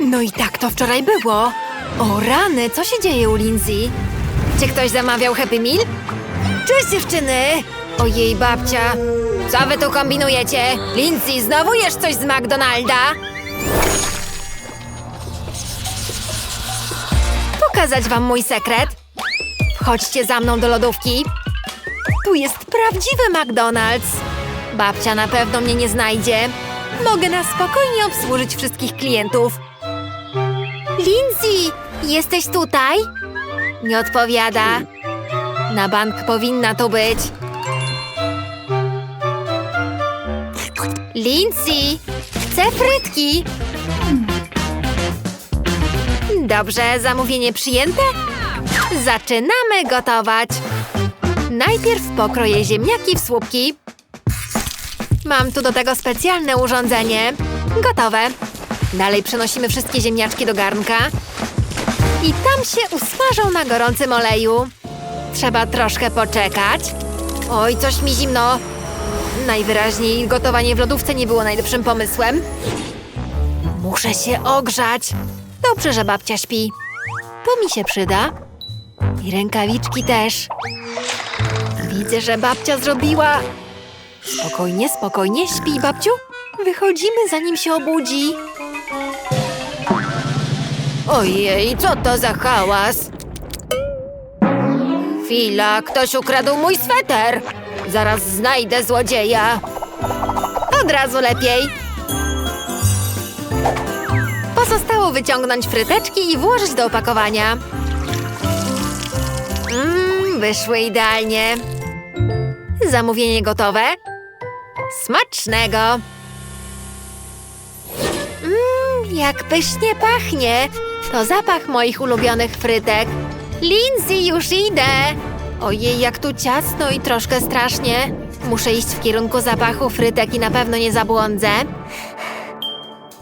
No i tak to wczoraj było. O rany, co się dzieje u Lindsay? Czy ktoś zamawiał Happy Meal? Cześć dziewczyny! Ojej, babcia. Co wy tu kombinujecie? Lindsay, znowu jesz coś z McDonalda? Pokazać wam mój sekret? Chodźcie za mną do lodówki. Tu jest prawdziwy McDonald's. Babcia na pewno mnie nie znajdzie. Mogę na spokojnie obsłużyć wszystkich klientów. Lindsay, jesteś tutaj? Nie odpowiada. Na bank powinna tu być. Lindsay, chcę frytki. Dobrze, zamówienie przyjęte? Zaczynamy gotować. Najpierw pokroję ziemniaki w słupki. Mam tu do tego specjalne urządzenie. Gotowe. Dalej przenosimy wszystkie ziemniaczki do garnka. I tam się usmażą na gorącym oleju. Trzeba troszkę poczekać. Oj, coś mi zimno. Najwyraźniej gotowanie w lodówce nie było najlepszym pomysłem. Muszę się ogrzać. Dobrze, że babcia śpi. To mi się przyda. I rękawiczki też. Widzę, że babcia zrobiła. Spokojnie, spokojnie, śpi, babciu. Wychodzimy, zanim się obudzi. Ojej, co to za hałas? Chwila, ktoś ukradł mój sweter. Zaraz znajdę złodzieja. Od razu lepiej. Pozostało wyciągnąć fryteczki i włożyć do opakowania. Mmm, wyszły idealnie. Zamówienie gotowe. Smacznego! Mmm, jak pysznie pachnie! To zapach moich ulubionych frytek. Lindsay, już idę! Ojej, jak tu ciasno i troszkę strasznie. Muszę iść w kierunku zapachu frytek i na pewno nie zabłądzę.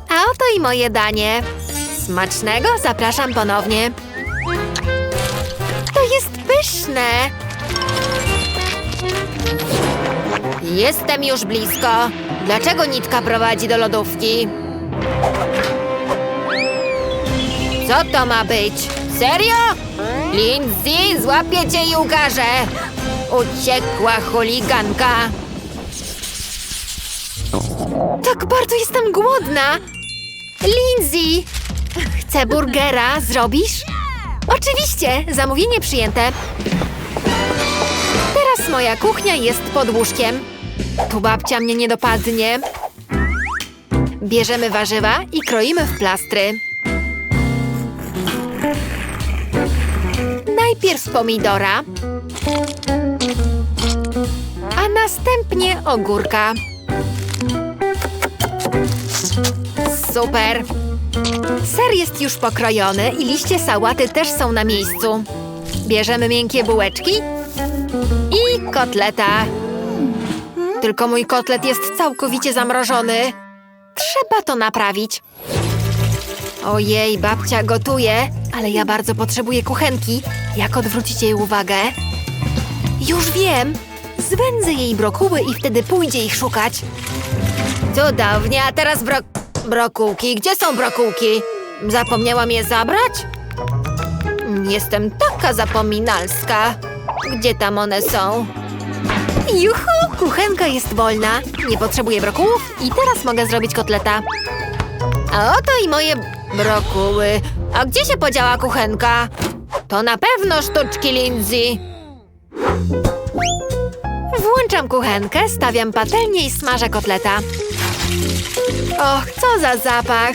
A oto i moje danie. Smacznego, zapraszam ponownie. To jest pyszne! Jestem już blisko. Dlaczego nitka prowadzi do lodówki? Co to ma być? Serio? Lindsay, złapię cię i ukażę. Uciekła chuliganka. Tak bardzo jestem głodna. Lindsay, chcę burgera. Zrobisz? Oczywiście, zamówienie przyjęte. Teraz moja kuchnia jest pod łóżkiem. Tu babcia mnie nie dopadnie. Bierzemy warzywa i kroimy w plastry. Najpierw pomidora, a następnie ogórka. Super! Ser jest już pokrojony i liście sałaty też są na miejscu. Bierzemy miękkie bułeczki i kotleta. Tylko mój kotlet jest całkowicie zamrożony. Trzeba to naprawić. Ojej, babcia gotuje, ale ja bardzo potrzebuję kuchenki. Jak odwrócić jej uwagę? Już wiem! Zwędzę jej brokuły i wtedy pójdzie ich szukać. Cudownie, a teraz bro... brokułki. Gdzie są brokułki? Zapomniałam je zabrać? Jestem taka zapominalska. Gdzie tam one są? Juhu! Kuchenka jest wolna. Nie potrzebuję brokułów i teraz mogę zrobić kotleta. A oto i moje brokuły. A gdzie się podziała kuchenka? To na pewno sztuczki Lindsay. Włączam kuchenkę, stawiam patelnię i smażę kotleta. Och, co za zapach!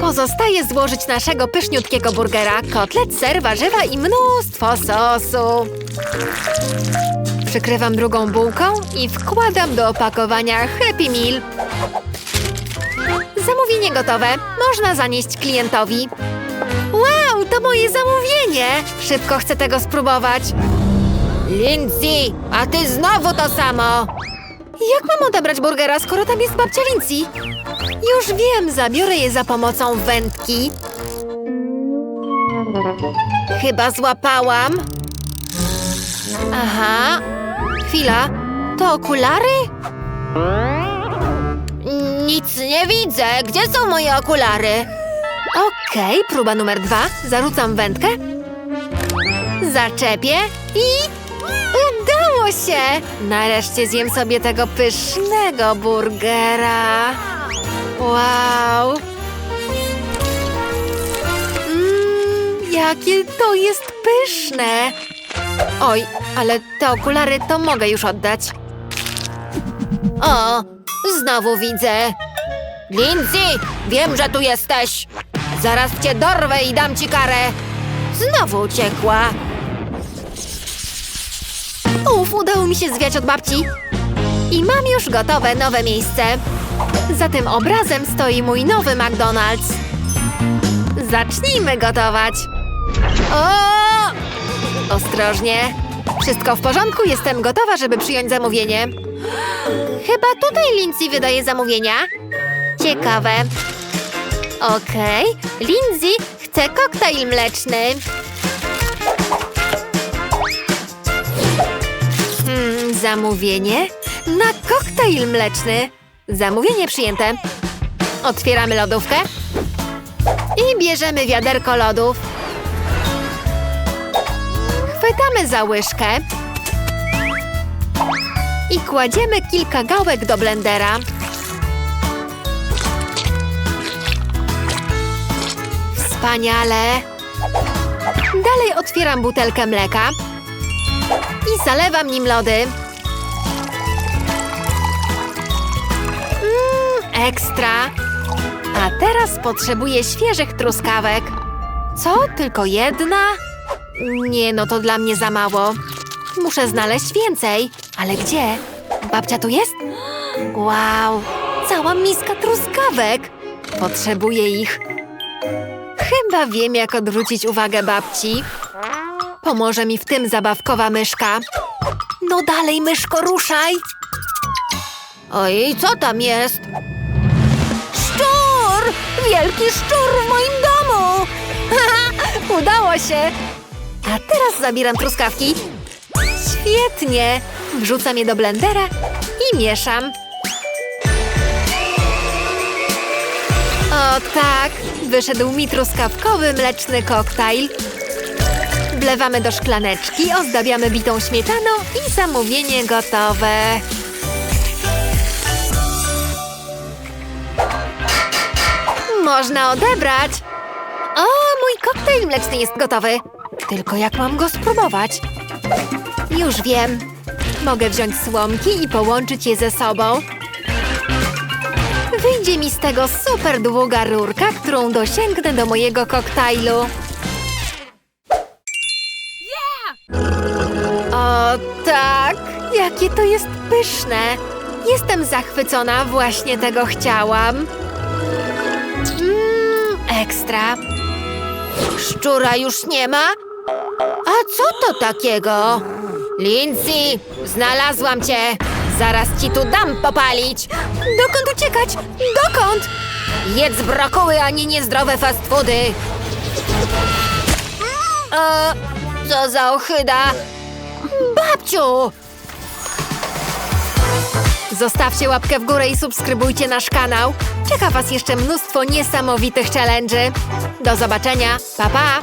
Pozostaje złożyć naszego pyszniutkiego burgera, kotlet, ser, warzywa i mnóstwo sosu. Przykrywam drugą bułką i wkładam do opakowania Happy Meal. Gotowe. Można zanieść klientowi. Wow, to moje zamówienie! Szybko chcę tego spróbować. Lindsay, a ty znowu to samo! Jak mam odebrać burgera, skoro tam jest babcia Lindsay? Już wiem, zabiorę je za pomocą wędki. Chyba złapałam. Aha. Chwila. To okulary? Nic nie widzę. Gdzie są moje okulary? Okej, próba numer dwa. Zarzucam wędkę. Zaczepię i... Udało się! Nareszcie zjem sobie tego pysznego burgera. Wow! Mmm, jakie to jest pyszne! Oj, ale te okulary to mogę już oddać. O, znowu widzę. Lindsay, wiem, że tu jesteś. Zaraz cię dorwę i dam ci karę. Znowu uciekła. Uf, udało mi się zwiać od babci. I mam już gotowe nowe miejsce. Za tym obrazem stoi mój nowy McDonald's. Zacznijmy gotować. O! Ostrożnie. Wszystko w porządku, jestem gotowa, żeby przyjąć zamówienie. Chyba tutaj Lindsay wydaje zamówienia. Ciekawe. Okej, Lindsay chce koktajl mleczny. Hmm, zamówienie na koktajl mleczny. Zamówienie przyjęte. Otwieramy lodówkę i bierzemy wiaderko lodów. Chwytamy za łyżkę i kładziemy kilka gałek do blendera. Wspaniale! Dalej otwieram butelkę mleka i zalewam nim lody. Mmm, ekstra! A teraz potrzebuję świeżych truskawek. Co? Tylko jedna? Nie, no to dla mnie za mało. Muszę znaleźć więcej. Ale gdzie? Babcia tu jest? Wow! Cała miska truskawek! Potrzebuję ich. Chyba wiem, jak odwrócić uwagę babci. Pomoże mi w tym zabawkowa myszka. No dalej, myszko, ruszaj! Oj, co tam jest? Szczur! Wielki szczur w moim domu! Udało się! Teraz zabieram truskawki. Świetnie! Wrzucam je do blendera i mieszam. O tak! Wyszedł mi truskawkowy mleczny koktajl. Wlewamy do szklaneczki, ozdabiamy bitą śmietaną i zamówienie gotowe. Można odebrać. O, mój koktajl mleczny jest gotowy. Tylko jak mam go spróbować? Już wiem. Mogę wziąć słomki i połączyć je ze sobą. Wyjdzie mi z tego super długa rurka, którą dosięgnę do mojego koktajlu. O tak, jakie to jest pyszne. Jestem zachwycona, właśnie tego chciałam. Mmm, ekstra. Szczura już nie ma? A co to takiego? Lindsay, znalazłam cię. Zaraz ci tu dam popalić. Dokąd uciekać? Dokąd? Jedz brokuły, a nie niezdrowe fast foody. E, co za ochyda. Babciu! Zostawcie łapkę w górę i subskrybujcie nasz kanał. Czeka Was jeszcze mnóstwo niesamowitych challenge'y. Do zobaczenia. Pa, pa!